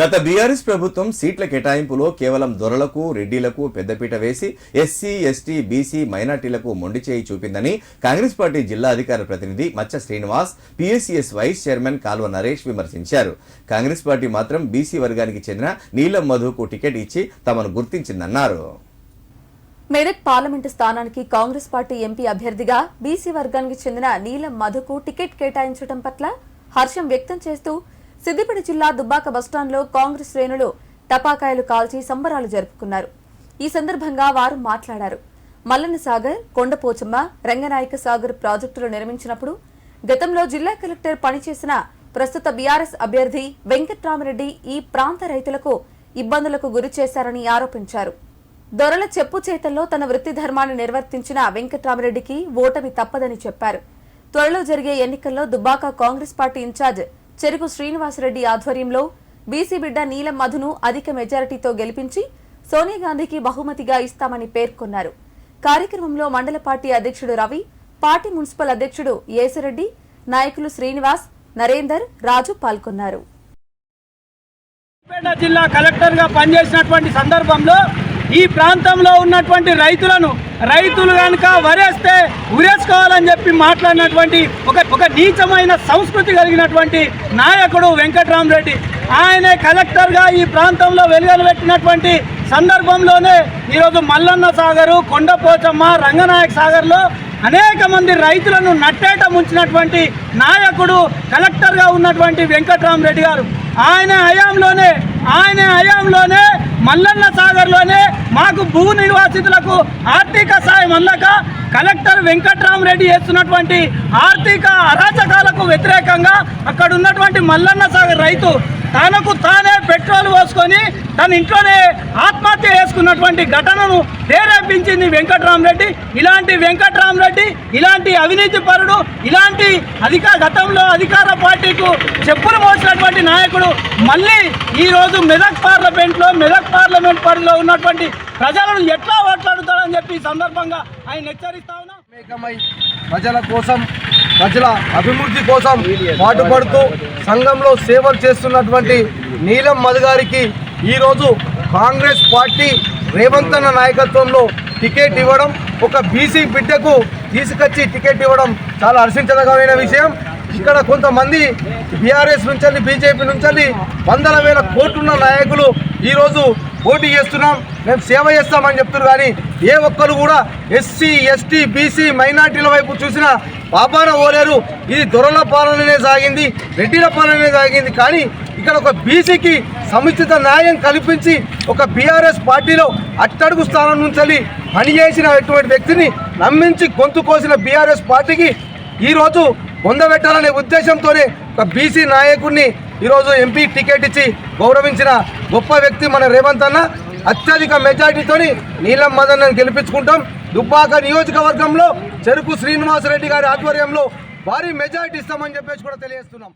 గత బీఆర్ఎస్ ప్రభుత్వం సీట్ల కేటాయింపులో కేవలం దొరలకు రెడ్డిలకు పెద్దపీట వేసి ఎస్సీ ఎస్టీ బీసీ మైనార్టీలకు మొండి చేయి చూపిందని కాంగ్రెస్ పార్టీ జిల్లా అధికార ప్రతినిధి Macha Srinivas PSCS vice chairman Kalva Naresh విమర్శించారు. కాంగ్రెస్ పార్టీ మాత్రం బీసీ వర్గానికి చెందిన నీలం మధుకు టికెట్ ఇచ్చి తమను గుర్తించిందన్నారు. మెదక్ పార్లమెంటు స్థానానికి కాంగ్రెస్ పార్టీ ఎంపీ అభ్యర్థిగా బీసీ వర్గానికి చెందిన నీలం మధుకు టికెట్ కేటాయించడం పట్ల హర్షం వ్యక్తం చేస్తూ సిద్దిపేట జిల్లా దుబ్బాక బస్టాండ్లో కాంగ్రెస్ శ్రేణులు టపాకాయలు కాల్చి సంబరాలు జరుపుకున్నారు. ఈ సందర్భంగా వారు మాట్లాడారు. మల్లన్న సాగర్ కొండపోచమ్మ రంగనాయక సాగర్ ప్రాజెక్టులు నిర్మించినప్పుడు గతంలో జిల్లా కలెక్టర్ పనిచేసిన ప్రస్తుత బీఆర్ఎస్ అభ్యర్థి వెంకట్రామరెడ్డి ఈ ప్రాంత రైతులకు ఇబ్బందులకు గురి చేశారని ఆరోపించారు. దొరల చెప్పు చేతల్లో తన వృత్తి ధర్మాన్ని నిర్వర్తించిన వెంకట్రామరెడ్డికి ఓటమి తప్పదని చెప్పారు. త్వరలో జరిగే ఎన్నికల్లో దుబ్బాక కాంగ్రెస్ పార్టీ ఇన్ఛార్జ్ చెరుకు శ్రీనివాసరెడ్డి ఆధ్వర్యంలో బీసీ బిడ్డ నీలం మధును అధిక మెజారిటీతో గెలిపించి సోనియా గాంధీకి బహుమతిగా ఇస్తామని పేర్కొన్నారు. కార్యక్రమంలో మండల పార్టీ అధ్యక్షుడు రవి పార్టీ మున్సిపల్ అధ్యక్షుడు ఏసిరెడ్డి నాయకులు శ్రీనివాస్ నరేందర్ రాజు పాల్గొన్నారు. జిల్లా కలెక్టర్గా పనిచేసినటువంటి సందర్భంలో ఈ ప్రాంతంలో ఉన్నటువంటి రైతులను రైతులు కనుక వరేస్తే ఉరేసుకోవాలని చెప్పి మాట్లాడినటువంటి ఒక ఒక నీచమైన సంస్కృతి కలిగినటువంటి నాయకుడు వెంకట్రామరెడ్డి. ఆయనే కలెక్టర్గా ఈ ప్రాంతంలో వెలుగలబెట్టినటువంటి సందర్భంలోనే ఈరోజు మల్లన్న సాగరు కొండపోచమ్మ రంగనాయక సాగర్లో అనేక మంది రైతులను నట్టేట ముంచినటువంటి నాయకుడు కలెక్టర్గా ఉన్నటువంటి వెంకట్రామరెడ్డి గారు. ఆయన హయాంలోనే ఆయన హయాంలోనే మల్లన్న సాగర్లోనే మాకు భూ నిర్వాసితులకు ఆర్థిక సాయం అందక కలెక్టర్ వెంకట్రామరెడ్డి చేస్తున్నటువంటి ఆర్థిక అరాచకాలకు వ్యతిరేకంగా అక్కడ ఉన్నటువంటి మల్లన్న సాగర్ రైతు తనకు తానే పెట్రోల్ పోసుకొని తన ఇంట్లోనే ఆత్మహత్య చేసుకున్నటువంటి ఘటనను ప్రేరేపించింది వెంకట్రామరెడ్డి. ఇలాంటి వెంకట్రామరెడ్డి ఇలాంటి అవినీతి పరుడు ఇలాంటి అధిక గతంలో అధికార పార్టీకు చెప్పులు మోసినటువంటి నాయకుడు మళ్ళీ ఈరోజు మెదక్ పార్లమెంట్లో మెదక్ పార్లమెంట్ పరిధిలో ఉన్నటువంటి ప్రజలను ఎట్లా ఓట్లాడుతాడని చెప్పి సందర్భంగా ఆయన హెచ్చరిస్తా ఉన్నా. ప్రజల కోసం ప్రజల అభివృద్ధి కోసం పాటుపడుతూ సంఘంలో సేవలు చేస్తున్నటువంటి నీలం మధు గారికి ఈరోజు కాంగ్రెస్ పార్టీ రేవంత్ అన్న నాయకత్వంలో టికెట్ ఇవ్వడం ఒక బీసీ బిడ్డకు తీసుకొచ్చి టికెట్ ఇవ్వడం చాలా హర్షించదగమైన విషయం. ఇక్కడ కొంతమంది బీఆర్ఎస్ నుంచి బీజేపీ నుంచి వందల వేల కోట్లున్న నాయకులు ఈరోజు పోటీ చేస్తున్నాం. మేము సేవ చేస్తామని చెప్తున్నారు కానీ ఏ ఒక్కరు కూడా ఎస్సీ ఎస్టీ బీసీ మైనార్టీల వైపు చూసిన పాపాన ఓలేరు ఇది దొరల పాలననే సాగింది రెడ్డిల పాలననే సాగింది. కానీ ఇక్కడ ఒక బీసీకి సముచిత న్యాయం కల్పించి ఒక బీఆర్ఎస్ పార్టీలో అట్టడుగు స్థానం నుంచి పనిచేసినటువంటి వ్యక్తిని నమ్మించి గొంతు కోసిన బీఆర్ఎస్ పార్టీకి ఈరోజు పొందబెట్టాలనే ఉద్దేశంతోనే ఒక బీసీ నాయకుడిని ఈరోజు ఎంపీ టికెట్ ఇచ్చి గౌరవించిన గొప్ప వ్యక్తి మన రేవంత్ అన్న. అత్యధిక మెజార్టీతోని నీలం మదన్ గెలిపించుకుంటాం. దుబ్బాక నియోజకవర్గంలో చెరుకు శ్రీనివాసరెడ్డి గారి ఆధ్వర్యంలో భారీ మెజార్టీ ఇస్తామని చెప్పేసి కూడా తెలియజేస్తున్నాం.